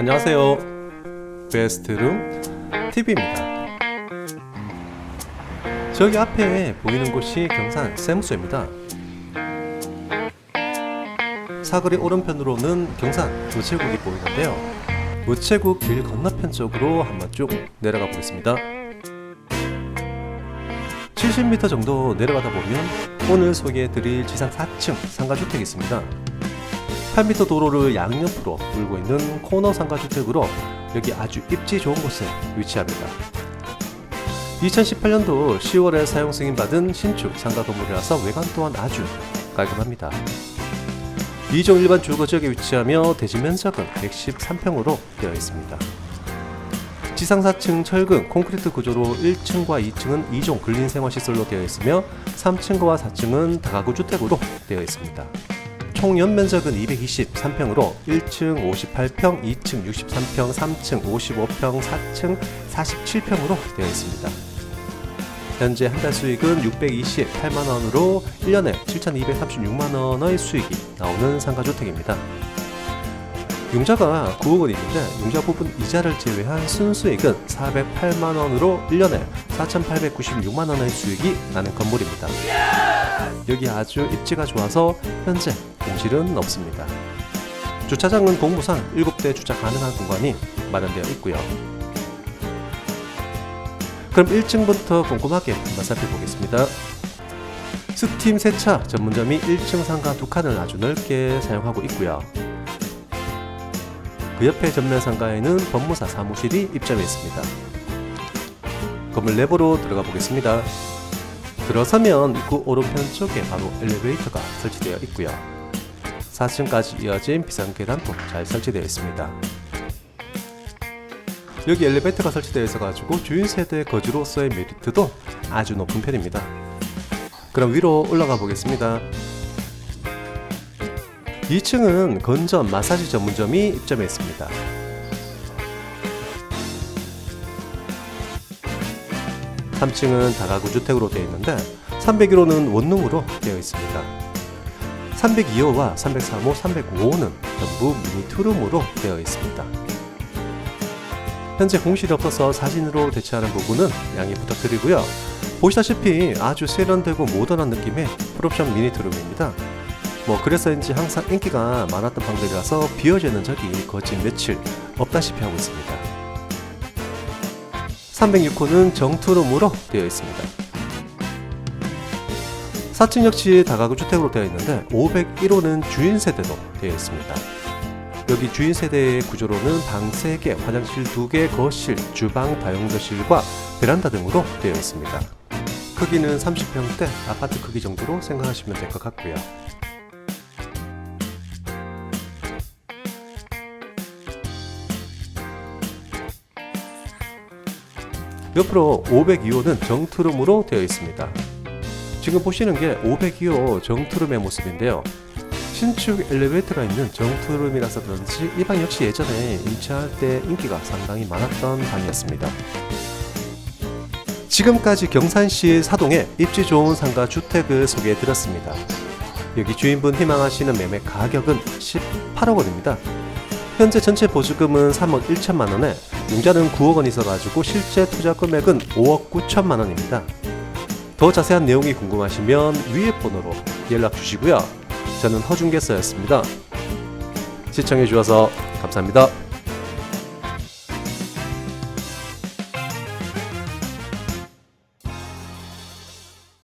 안녕하세요. 베스트룸 TV입니다. 저기 앞에 보이는 곳이 경산 세무소입니다. 사거리 오른편으로는 경산 우체국이 보이는데요. 우체국 길 건너편 쪽으로 한번 쭉 내려가 보겠습니다. 70m 정도 내려가다 보면 오늘 소개해드릴 지상 4층 상가주택이 있습니다. 8m 도로를 양옆으로 돌고 있는 코너 상가주택으로 여기 아주 입지 좋은 곳에 위치합니다. 2018년도 10월에 사용 승인받은 신축 상가 건물이라서 외관 또한 아주 깔끔합니다. 2종 일반 주거 지역에 위치하며 대지 면적은 113평으로 되어 있습니다. 지상 4층 철근 콘크리트 구조로 1층과 2층은 2종 근린생활시설로 되어 있으며 3층과 4층은 다가구 주택으로 되어 있습니다. 총 연면적은 223평으로 1층 58평, 2층 63평, 3층 55평, 4층 47평으로 되어 있습니다. 현재 한 달 수익은 628만 원으로 1년에 7,236만 원의 수익이 나오는 상가주택입니다. 융자가 9억 원이 있는데 융자 부분 이자를 제외한 순수익은 408만 원으로 1년에 4,896만 원의 수익이 나는 건물입니다. 여기 아주 입지가 좋아서 현재 공실은 없습니다. 주차장은 공무상 7대 주차 가능한 공간이 마련되어 있고요. 그럼 1층부터 꼼꼼하게 한번 살펴보겠습니다. 스팀 세차 전문점이 1층 상가 두 칸을 아주 넓게 사용하고 있고요. 그 옆에 전면 상가에는 법무사 사무실이 입점해 있습니다. 건물 내부로 들어가 보겠습니다. 들어서면 입구 오른편 쪽에 바로 엘리베이터가 설치되어 있고요. 4층까지 이어진 비상 계단도 잘 설치되어 있습니다. 여기 엘리베이터가 설치되어 있어 가지고 주인 세대 거주로서의 메리트도 아주 높은 편입니다. 그럼 위로 올라가 보겠습니다. 2층은 건전 마사지 전문점이 입점해 있습니다. 삼층은 다가구 주택으로 되어 있는데 301호는 원룸으로 되어 있습니다. 302호와 303호, 305호는 전부 미니 투룸으로 되어 있습니다. 현재 공실이 없어서 사진으로 대체하는 부분은 양해 부탁드리고요. 보시다시피 아주 세련되고 모던한 느낌의 풀옵션 미니 투룸입니다. 뭐 그래서인지 항상 인기가 많았던 방들이라서 비어지는 적이 거진 며칠 없다시피 하고 있습니다. 306호는 정투룸으로 되어 있습니다. 4층 역시 다가구 주택으로 되어 있는데 501호는 주인 세대로 되어 있습니다. 여기 주인 세대의 구조로는 방 3개, 화장실 2개, 거실, 주방, 다용도실과 베란다 등으로 되어 있습니다. 크기는 30평대 아파트 크기 정도로 생각하시면 될 것 같고요. 옆으로 502호는 정투룸으로 되어 있습니다. 지금 보시는 게 502호 정투룸의 모습인데요. 신축 엘리베이터가 있는 정투룸이라서 그런지 이 방 역시 예전에 임차할 때 인기가 상당히 많았던 방이었습니다. 지금까지 경산시 사동에 입지 좋은 상가 주택을 소개해 드렸습니다. 여기 주인분 희망하시는 매매 가격은 18억 원입니다. 현재 전체 보수금은 3억 1천만 원에 융자는 9억 원 있어가지고 실제 투자 금액은 5억 9천만 원입니다. 더 자세한 내용이 궁금하시면 위에 번호로 연락 주시고요. 저는 허중계서였습니다. 시청해 주셔서 감사합니다.